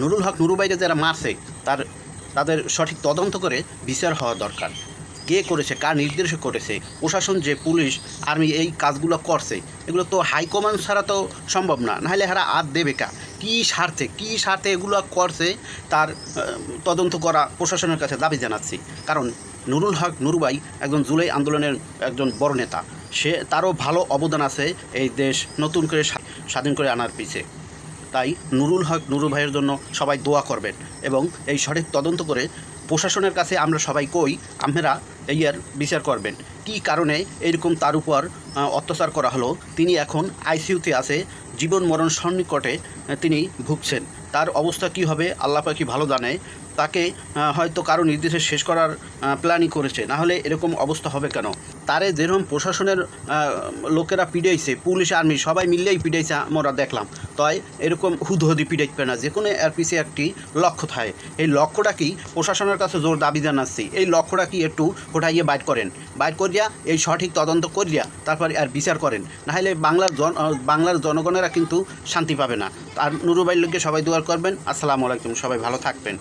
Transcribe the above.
নুরুল হক নুরুবাইকে যারা মারছে, তার, তাদের সঠিক তদন্ত করে বিচার হওয়া দরকার। কে করেছে, কার নির্দেশে করেছে, প্রশাসন, যে পুলিশ, আর্মি এই কাজগুলো করছে, এগুলো তো হাইকমান্ড ছাড়া তো সম্ভব না। নাহলে হারা আর দেবে কা? কী স্বার্থে কী স্বার্থে এগুলো করছে, তার তদন্ত করা প্রশাসনের কাছে দাবি জানাচ্ছি। কারণ নুরুল হক নুরুবাই একজন জুলাই আন্দোলনের একজন বড় নেতা। সে তারও ভালো অবদান আছে এই দেশ নতুন করে স্বাধীন করে আনার পিছে। তাই নুরুল হক, নুরুল ভাইয়ের জন্য সবাই দোয়া করবেন এবং এই সঠিক তদন্ত করে প্রশাসনের কাছে আমরা সবাই কই, আমরা এই আর বিচার করবেন। কী কারণে এরকম তার উপর অত্যাচার করা হলো? তিনি এখন আইসিইউতে আছে, জীবন মরণ সন্নিকটে তিনি ভুগছেন। তার অবস্থা কী হবে, আল্লাহ পাখি ভালো জানে? তাকে হয়তো কারও নির্দেশে শেষ করার প্ল্যানই করেছে। না হলে এরকম অবস্থা হবে কেন? তারে যেরকম প্রশাসনের লোকেরা পিটাইছে, পুলিশ, আর্মি, সবাই মিললেই পিটাইছে, আমরা দেখলাম। তাই এরকম হুদহুদি পিটাইবে না। যে কোনো এর পিছিয়ে একটি লক্ষ্য থাকে। এই লক্ষ্যটা কি? প্রশাসনের কাছে জোর দাবি জানাচ্ছি। এই লক্ষ্যটা কি একটু ফোটাইয়ে বাইর করেন। বাইট করিয়া এই সঠিক তদন্ত করিয়া তারপরে আর বিচার করেন। নাহলে বাংলার জন বাংলার জনগণেরা কিন্তু শান্তি পাবে না। আর নুরুবাইর লোককে সবাই দোয়ার করবেন। আসসালামু আলাইকুম। সবাই ভালো থাকবেন।